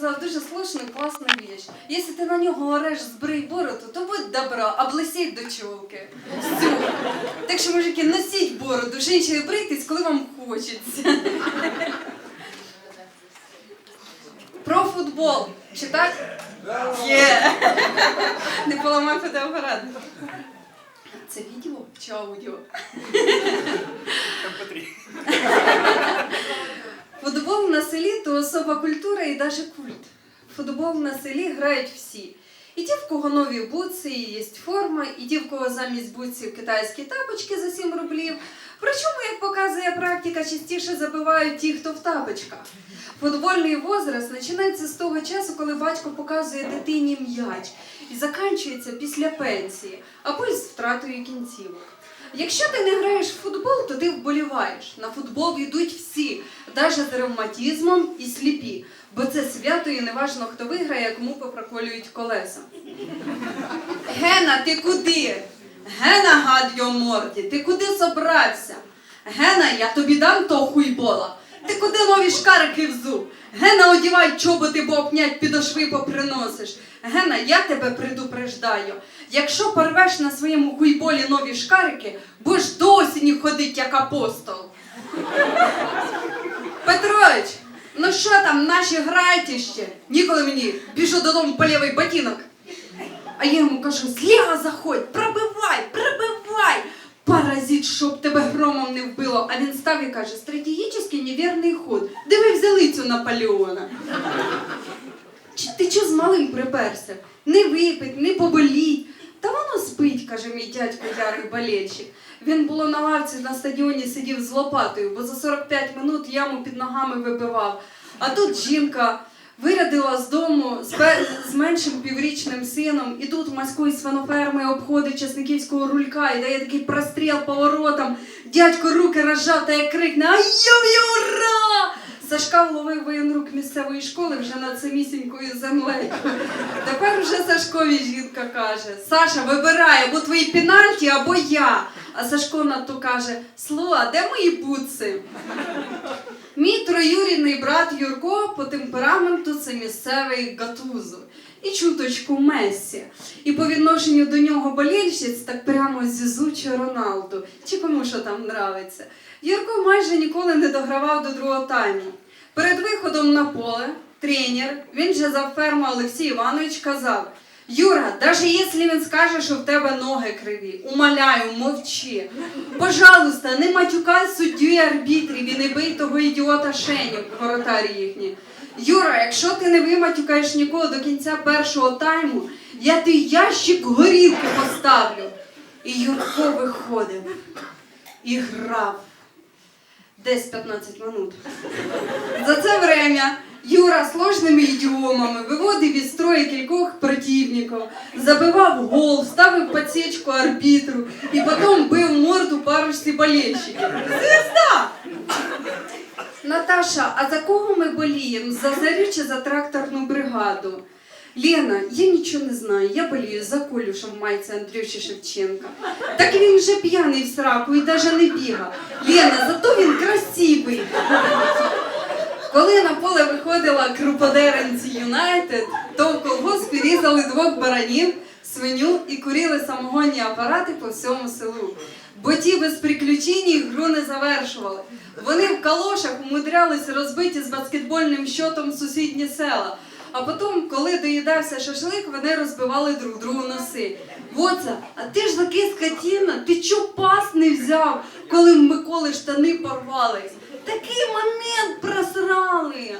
сказав дуже сложну і класну річ. Якщо ти на нього ореш збрий бороду, то будь добра, облисіть до чолки. Все. Так що, мужики, носіть бороду, жінки, брийтесь, коли вам хочеться. Про футбол. Чи так? Є. Не поламай фотоапарат. Це відео чи аудіо? Футбол на селі то особа культура і даже культ. Футбол на селі грають всі. І ті, в кого нові буци, і є форма, і ті, в кого замість буців китайські тапочки за 7 рублів. Причому, як показує практика, частіше забивають ті, хто в тапочках. Футбольний возраст починається з того часу, коли батько показує дитині м'яч і заканчується після пенсії або із втратою кінцівок. Якщо ти не граєш в футбол, то ти вболіваєш. На футбол йдуть всі, навіть з ревматизмом і сліпі. Бо це свято і неважно, хто виграє, кому попроколюють колеса. Гена, ти куди? Гена, гад йо морді, ти куди собрався? Гена, я тобі дам то хуйбола. Ти куди нові шкарики взув? Гена, одівай чоботи, бо обнять підошви поприносиш. Гена, я тебе предупреждаю. Якщо порвеш на своєму хуйболі нові шкарики, будеш до осені ходить як апостол. Петрович, ну що там, наші граєте ще? Ніколи мені біжу додому по лівий ботинок. А я йому кажу, зліва заходь, пробивай, пробивай. Паразит, щоб тебе громом не вбило. А він став і каже, стратегічний невірний ход. Де ви взяли цю Наполеона? Чи ти чого з малим приперся? Не випить, не поболіть. Та воно спить, каже мій дядько ярий болельщик. Він було на лавці на стадіоні сидів з лопатою, бо за 45 минут яму під ногами вибивав. А тут жінка вирядила з дому з, меншим піврічним сином, і тут маської свиноферми обходить Чесниківського рулька і дає такий простріл поворотом. Дядько руки розжав та як крикне Ай-йо ура! Сашка воєнрук місцевої школи вже над самісінькою землею. Тепер вже Сашкові жінка каже: Саша, вибирай або твої пенальті, або я. А Сашко надто каже: Сло, а де мої бутси? Мій троюрідний брат Юрко по темпераменту це місцевий гатузо і чуточку Мессі. І по відношенню до нього болельщиць так прямо Зізу чи Роналду, чи кому що там нравиться. Юрко майже ніколи не догравав до другого тайму. Перед виходом на поле тренер, він же за ферму Олексій Іванович казав: Юра, даже якщо він скаже, що в тебе ноги криві, умоляю, мовчи. Пожалуйста, не матюкай суддю і арбітрів і не бий того ідіота Шеню, воротарі їхні. Юра, якщо ти не виматюкаєш нікого до кінця першого тайму, я ти ящик горілки поставлю. І Юрко виходив і грав. Десь 15 минут. За це время Юра сложними ідіомами виводив із строю кількох противників, забивав гол, ставив подсечку арбітру і потім бив морду парочці болельщиків. Звізда! Наташа, а за кого ми боліємо? За зарю чи за тракторну бригаду? Лена, я нічого не знаю. Я болію за Колю, що в майці Андрюші Шевченка. Так він вже п'яний в сраку і навіть не бігав. Лена, зато він красивий. Коли на поле виходила Круподеренці Юнайтед, то в колгоспі різали двох баранів, свиню і курили самогонні апарати по всьому селу. Бо ті без приключень гру не завершували. Вони в калошах умудрялись розбиті з баскетбольним щотом сусідні села. А потім, коли доїдався шашлик, вони розбивали друг другу носи. Воца, а ти ж таки скотіна, ти чо пас не взяв, коли Миколи штани порвались? Такий момент просрали.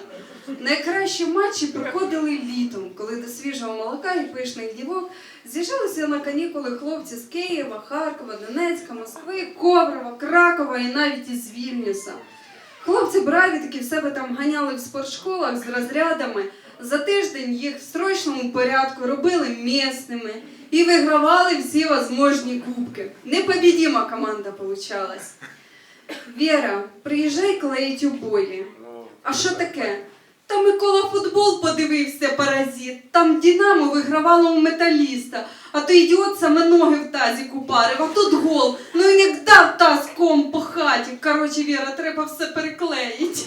Найкращі матчі проходили літом, коли до свіжого молока і пишних дівок з'їжджалися на канікули хлопці з Києва, Харкова, Донецька, Москви, Коврова, Кракова і навіть із Вільнюса. Хлопці браві таки в себе там ганяли в спортшколах з розрядами. За тиждень їх в строчному порядку робили місними і вигравали всі возможні кубки. Непобідіма команда получалась. Віра, приїжджай клеїть обої. А що таке? Та Микола футбол подивився, паразит. Там Дінамо вигравало у металіста, а то ідіот саме ноги в тазі парив, а тут гол. Ну і як дав тазком по хаті. Коротше, Віра, треба все переклеїть.